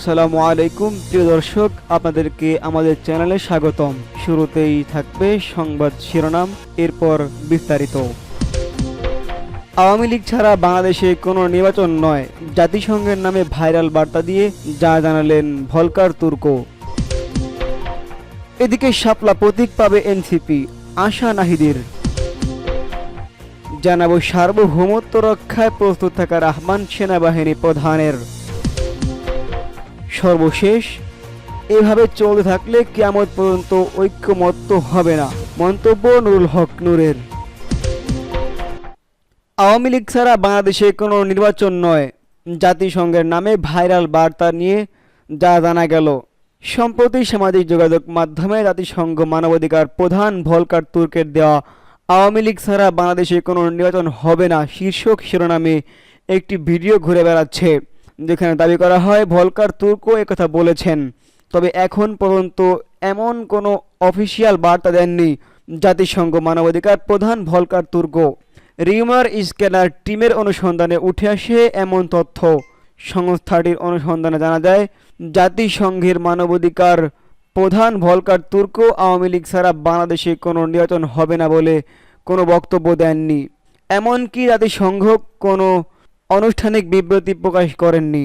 আসসালামু আলাইকুম, প্রিয় দর্শক, আপনাদেরকে আমাদের চ্যানেলে স্বাগতম। শুরুতেই থাকবে সংবাদ শিরোনাম, এরপর বিস্তারিত। আওয়ামী লীগ ছাড়া বাংলাদেশে কোনো নির্বাচন নয়। জাতিসংঘের নামে ভাইরাল বার্তা দিয়ে যা জানালেন ভলকার তুর্কো। এদিকে শাপলা প্রতীক পাবে এনসিপি, আশা নাহিদের। জানাব সার্বভৌমত্ব রক্ষায় প্রস্তুত থাকার আহ্বান সেনাবাহিনী প্রধানের। সর্বশেষ, এভাবে চলতে থাকলে কিয়ামত পর্যন্ত ঐক্যমত্য হবে না। মন্তব্য নুরুল হক নূরের। আওয়ামী লীগ ছাড়া বাংলাদেশে কোনো নির্বাচন নয়। জাতিসংঘের নামে ভাইরাল বার্তা নিয়ে যা জানা গেল। সম্প্রতি সামাজিক যোগাযোগ মাধ্যমে জাতিসংঘ মানবাধিকার প্রধান ভলকার তুর্কের দেওয়া আওয়ামী লীগ ছাড়া বাংলাদেশে কোনো নির্বাচন হবে না। শীর্ষক শিরোনামে একটি ভিডিও ঘুরে বেড়াচ্ছে। যেখানে দাবি করা হয়, ভলকার তুর্কও একথা বলেছেন। তবে এখন পর্যন্ত এমন কোনো অফিসিয়াল বার্তা দেননি জাতিসংঘ মানবাধিকার প্রধান ভলকার তুর্ক। রিউমার স্ক্যানার টিমের অনুসন্ধানে উঠে আসে এমন তথ্য। সংস্থাটির অনুসন্ধানে জানা যায়, জাতিসংঘের মানবাধিকার প্রধান ভলকার তুর্ক আওয়ামী লীগ ছাড়া বাংলাদেশে কোনো নির্বাচন হবে না বলে কোনো বক্তব্য দেননি। এমনকি জাতিসংঘ কোনো আনুষ্ঠানিক বিবৃতি প্রকাশ করেননি।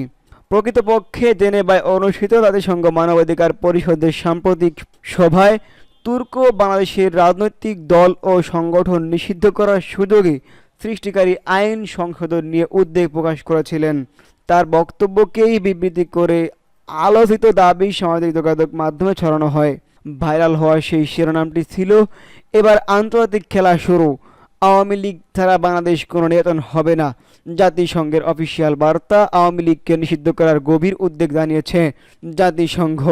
প্রকৃতপক্ষে জেনেভায় অনুষ্ঠিত জাতিসংঘ মানবাধিকার পরিষদের সাম্প্রতিক সভায় তুর্ক বাংলাদেশের রাজনৈতিক দল ও সংগঠন নিষিদ্ধ করার সুযোগে সৃষ্টিকারী আইন সংশোধন নিয়ে উদ্বেগ প্রকাশ করেছিলেন। তার বক্তব্যকেই বিবৃতি করে আলোচিত দাবি সামাজিক যোগাযোগ মাধ্যমে ছড়ানো হয়। ভাইরাল হওয়া সেই শিরোনামটি ছিল, এবার আন্তর্জাতিক খেলা শুরু। আওয়ামী লীগ ছাড়া বাংলাদেশ কোনো নির্বাচন হবে না। জাতিসংঘের অফিসিয়াল বার্তা আওয়ামী লীগকে নিষিদ্ধ করার গভীর উদ্বেগ জানিয়েছে জাতিসংঘ।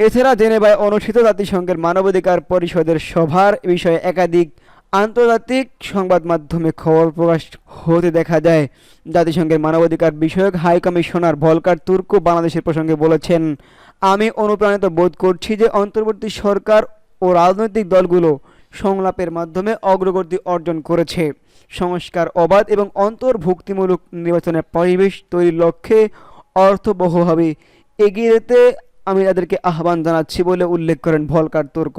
এছাড়া জেনেভায় অনুষ্ঠিত জাতিসংঘের মানবাধিকার পরিষদের সভার বিষয়ে একাধিক আন্তর্জাতিক সংবাদ মাধ্যমে খবর প্রকাশ হতে দেখা যায়। জাতিসংঘের মানবাধিকার বিষয়ক হাই কমিশনার ভলকার তুর্ক বাংলাদেশের প্রসঙ্গে বলেছেন, আমি অনুপ্রাণিত বোধ করছি যে অন্তর্বর্তী সরকার ও রাজনৈতিক দলগুলো সংলাপের মাধ্যমে অগ্রগতি অর্জন করেছে। সংস্কার অবাধ এবং অন্তর্ভুক্তিমূলক নির্বাচনের পরিবেশ তৈরির লক্ষ্যে অর্থবহভাবে এগিয়ে যেতে আমি তাদেরকে আহ্বান জানাচ্ছি বলে উল্লেখ করেন ভলকার তুর্ক।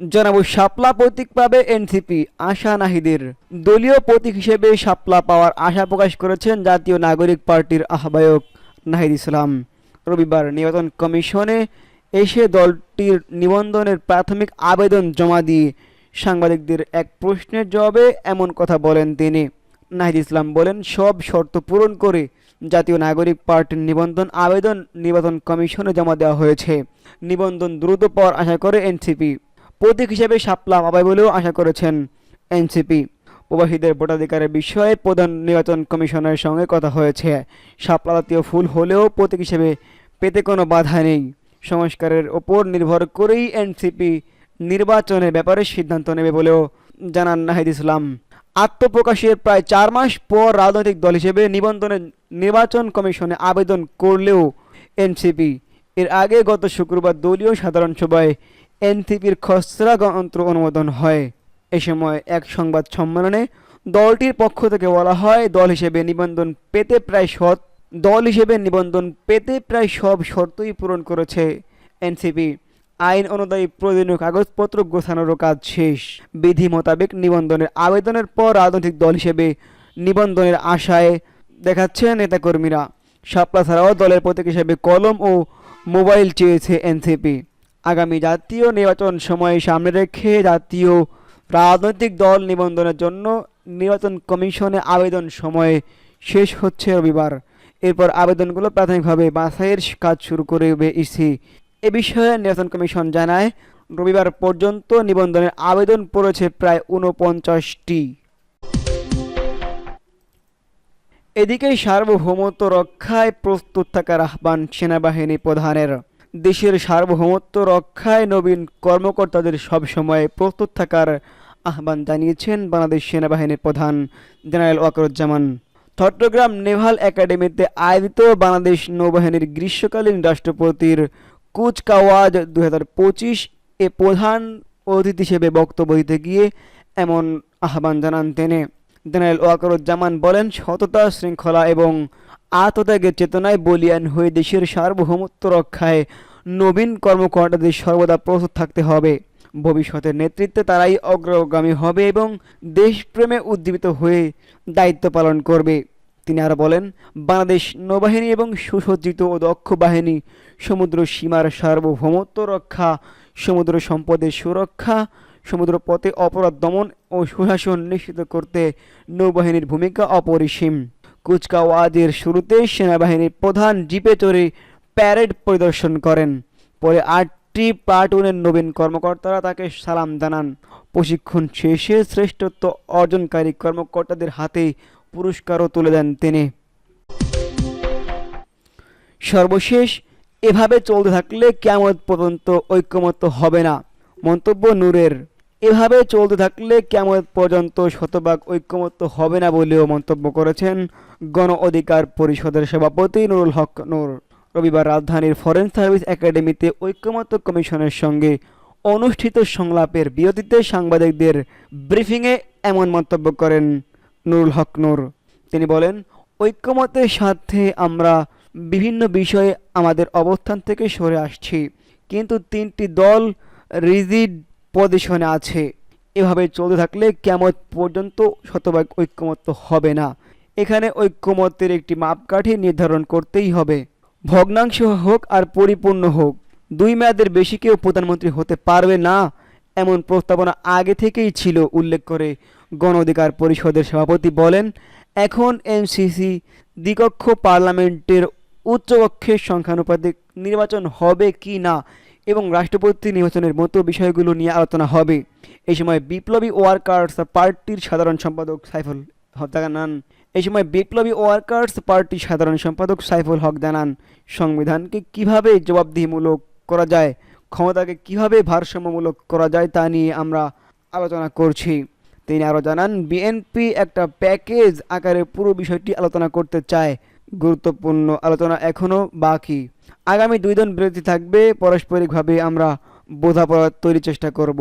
জানাব, শাপলা প্রতীক পাবে এনসিপি আশা নাহিদের। দলীয় প্রতীক হিসেবে শাপলা পাওয়ার আশা প্রকাশ করেছেন জাতীয় নাগরিক পার্টির আহ্বায়ক নাহিদ ইসলাম। রবিবার নির্বাচন কমিশনে এসে দলটির নিবন্ধনের প্রাথমিক আবেদন জমা দিয়ে সাংবাদিকদের এক প্রশ্নের জবাবে এমন কথা বলেন তিনি। নাহিদ ইসলাম বলেন, সব শর্ত পূরণ করে জাতীয় নাগরিক পার্টির নিবন্ধন আবেদন নির্বাচন কমিশনে জমা দেওয়া হয়েছে। নিবন্ধন দ্রুত পাওয়ার আশা করে এনসিপি। প্রতীক হিসেবে শাপলা পাবে বলেও আশা করেছেন এনসিপি। প্রবাসীদের ভোটাধিকারের বিষয়ে প্রধান নির্বাচন কমিশনের সঙ্গে কথা হয়েছে। সাপলা জাতীয় ফুল হলেও প্রতীক হিসেবে পেতে কোনো বাধা নেই। সংস্কারের ওপর নির্ভর করেই এনসিপি নির্বাচনের ব্যাপারে সিদ্ধান্ত নেবে বলেও জানান নাহিদ ইসলাম। আত্মপ্রকাশের প্রায় চার মাস পর রাজনৈতিক দল হিসেবে নিবন্ধনের নির্বাচন কমিশনে আবেদন করলেও এনসিপি। এর আগে গত শুক্রবার দলীয় সাধারণ সভায় এনসিপির খসড়া গণতন্ত্র অনুমোদন হয়। এ সময় এক সংবাদ সম্মেলনে দলটির পক্ষ থেকে বলা হয়, দল হিসেবে নিবন্ধন পেতে প্রায় সৎ দল হিসেবে নিবন্ধন পেতে প্রায় সব শর্তই পূরণ করেছে এনসিপি। আইন অনুযায়ী প্রয়োজনীয় কাগজপত্র গোছানোরও কাজ শেষ। বিধি মোতাবেক নিবন্ধনের আবেদনের পর রাজনৈতিক দল হিসেবে নিবন্ধনের আশায় দেখাচ্ছে নেতাকর্মীরা। শাপলা ছাড়াও দলের প্রতীক হিসেবে কলম ও মোবাইল চেয়েছে এনসিপি। আগামী জাতীয় নির্বাচন সময় সামনে রেখে জাতীয় রাজনৈতিক দল নিবন্ধনের জন্য নির্বাচন কমিশনে আবেদন সময়ে শেষ হচ্ছে রবিবার। এরপর আবেদনগুলো প্রাথমিকভাবে বাছাইয়ের কাজ শুরু করবে ইসি এ বিষয়ে নির্বাচন কমিশন জানায়, রবিবার পর্যন্ত নিবন্ধনের আবেদন পড়েছে প্রায় ঊনপঞ্চাশটি। এদিকে সার্বভৌমত্ব রক্ষায় প্রস্তুত থাকার আহ্বান সেনাবাহিনী প্রধানের। দেশের সার্বভৌমত্ব রক্ষায় নবীন কর্মকর্তাদের সবসময় প্রস্তুত থাকার আহ্বান জানিয়েছেন বাংলাদেশ সেনাবাহিনীর প্রধান জেনারেল ওয়াকরুজ্জামান। চট্টগ্রাম নেভাল একাডেমিতে আয়োজিত বাংলাদেশ নৌবাহিনীর গ্রীষ্মকালীন রাষ্ট্রপতির কুচকাওয়াজ দু হাজার পঁচিশ এ প্রধান অতিথি হিসেবে বক্তব্য দিতে গিয়ে এমন আহ্বান জানান তিনি। জেনারেল ওয়াকরুজ্জামান বলেন, সততা, শৃঙ্খলা এবং আত্মত্যাগের চেতনায় বলিয়ান হয়ে দেশের সার্বভৌমত্ব রক্ষায় নবীন কর্মকর্তাদের সর্বদা প্রস্তুত থাকতে হবে। ভবিষ্যতের নেতৃত্বে তারাই অগ্রগামী হবে এবং দেশপ্রেমে উদ্দীপিত হয়ে দায়িত্ব পালন করবে। তিনি আরও বলেন, বাংলাদেশ নৌবাহিনী এবং সুসজ্জিত ও দক্ষ বাহিনী, সমুদ্র সীমার সার্বভৌমত্ব রক্ষা, সমুদ্র সম্পদের সুরক্ষা, সমুদ্র পথে অপরাধ দমন ও সুশাসন নিশ্চিত করতে নৌবাহিনীর ভূমিকা অপরিসীম। কুচকাওয়াজের শুরুতে সেনাবাহিনীর প্রধান জিপে চড়ে প্যারেড পরিদর্শন করেন। পরে আটটি প্লাটুনের নবীন কর্মকর্তারা তাকে সালাম জানান। প্রশিক্ষণ শেষে শ্রেষ্ঠত্ব অর্জনকারী কর্মকর্তাদের হাতে পুরস্কারও তুলে দেন তিনি। সর্বশেষ, এভাবে চলতে থাকলে কেমন পর্যন্ত ঐক্যমত্য হবে না। মন্তব্য নূরের, এভাবে চলতে থাকলে কেমন পর্যন্ত শতভাগ ঐক্যমত্য হবে না বলেও মন্তব্য করেছেন গণ অধিকার পরিষদের সভাপতি নুরুল হক নূর। রবিবার রাজধানীর ফরেন সার্ভিস একাডেমিতে ঐক্যমত্য কমিশনের সঙ্গে অনুষ্ঠিত সংলাপের বিরতিতে সাংবাদিকদের ব্রিফিংয়ে এমন মন্তব্য করেন নুরুল হক নূর। তিনি বলেন ঐক্যমতের স্বার্থে আমরা বিভিন্ন বিষয়ে আমাদের অবস্থান থেকে সরে আসছি, কিন্তু তিনটি দল রিজিড পজিশনে আছে। এভাবে চলতে থাকলে কেমন পর্যন্ত শতভাগ ঐক্যমত্য হবে না। এখানে ঐক্যমত্যের একটি মাপকাঠি নির্ধারণ করতেই হবে। ভগ্নাংশ হোক আর পরিপূর্ণ হোক, দুই মেয়াদের বেশি কেউ প্রধানমন্ত্রী হতে পারবে না, এমন প্রস্তাবনা আগে থেকেই ছিল, উল্লেখ করে গণ অধিকার পরিষদের সভাপতি বলেন, এখন এমসিসি দ্বিকক্ষ পার্লামেন্টের উচ্চকক্ষের সংখ্যানুপাতিক নির্বাচন হবে কি না এবং রাষ্ট্রপতি নির্বাচনের মতো বিষয়গুলো নিয়ে আলোচনা হবে। এই সময় বিপ্লবী ওয়ার্কার্স পার্টির সাধারণ সম্পাদক সাইফুল হক জানান এই সময় বিপ্লবী ওয়ার্কার্স পার্টির সাধারণ সম্পাদক সাইফুল হক জানান, সংবিধানকে কীভাবে জবাবদিহিমূলক করা যায়, ক্ষমতাকে কীভাবে ভারসাম্যমূলক করা যায় তা নিয়ে আমরা আলোচনা করছি। তিনি আরও জানান, বিএনপি একটা প্যাকেজ আকারে পুরো বিষয়টি আলোচনা করতে চায়। গুরুত্বপূর্ণ আলোচনা এখনও বাকি। আগামী দুই দিন বিরতি থাকবে, পারস্পরিকভাবে আমরা বোঝাপড়া তৈরির চেষ্টা করব।